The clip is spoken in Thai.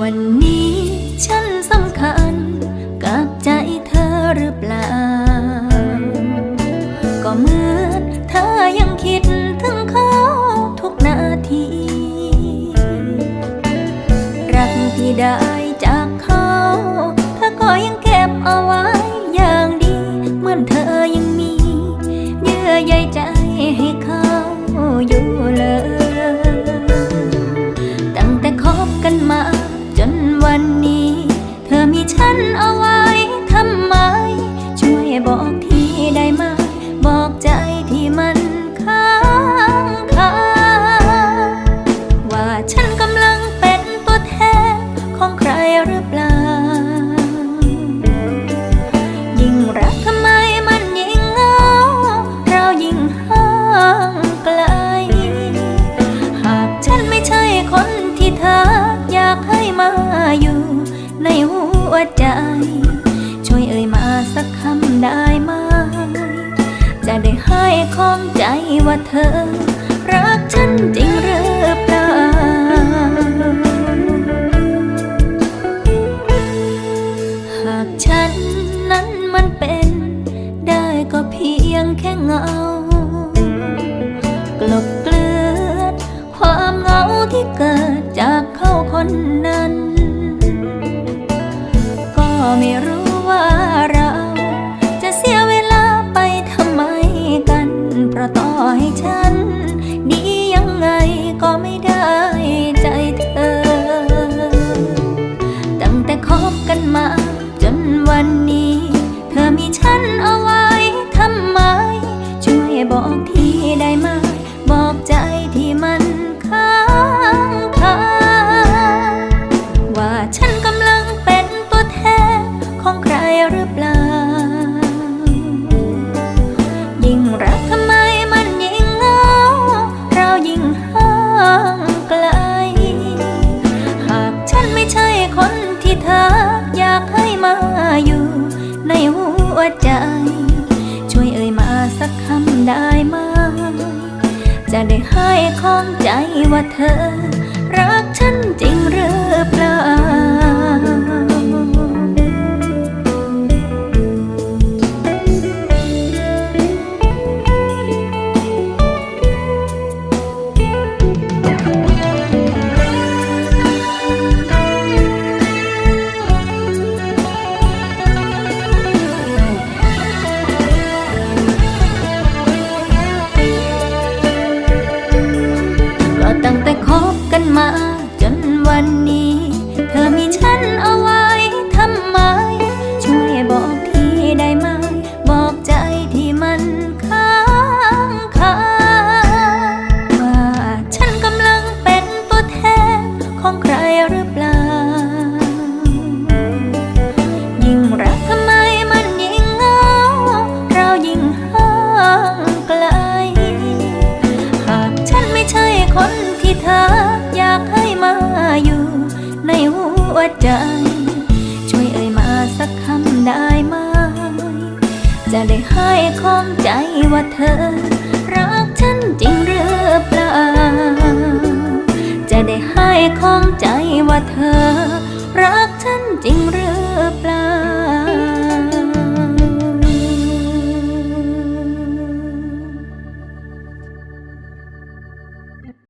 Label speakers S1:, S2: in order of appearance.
S1: วันนี้ฉันสำคัญกับใจเธอหรือเปล่า ก็เหมือนเธอยังคิดถึงเขาทุกนาที รักที่ได้ คนที่เธออยากให้มาอยู่ ในหัวใจ ช่วยเอ่ยมาสักคำได้ไหม จะได้ให้ข้องใจว่าเธอ รักฉันจริงหรือเปล่าหากฉันนั้นมันเป็น ได้ก็เพียงแค่เงา เกิดจากเขาคนนั้น ก็ไม่รู้ว่าเราจะเสียเวลาไปทำไมกัน เพราะต่อให้ฉัน ดียังไงก็ไม่ได้ใจเธอ ตั้งแต่คบกัน ของใครหรือเปล่า ยิ่งรักทำไมมันยิ่งเงาเรายิ่งห่างไกล หากฉันไม่ใช่คนที่เธออยากให้มาอยู่ในหัวใจ ช่วยเอ่ยมาสักคำได้ไหมจะได้ให้ข้องใจว่าเธอ ใจ ช่วยเอ่ยมาสักคำได้ไหม จะได้ให้ของใจว่าเธอ รักฉันจริงหรือเปล่า จะได้ให้ของใจว่าเธอ รักฉันจริงหรือ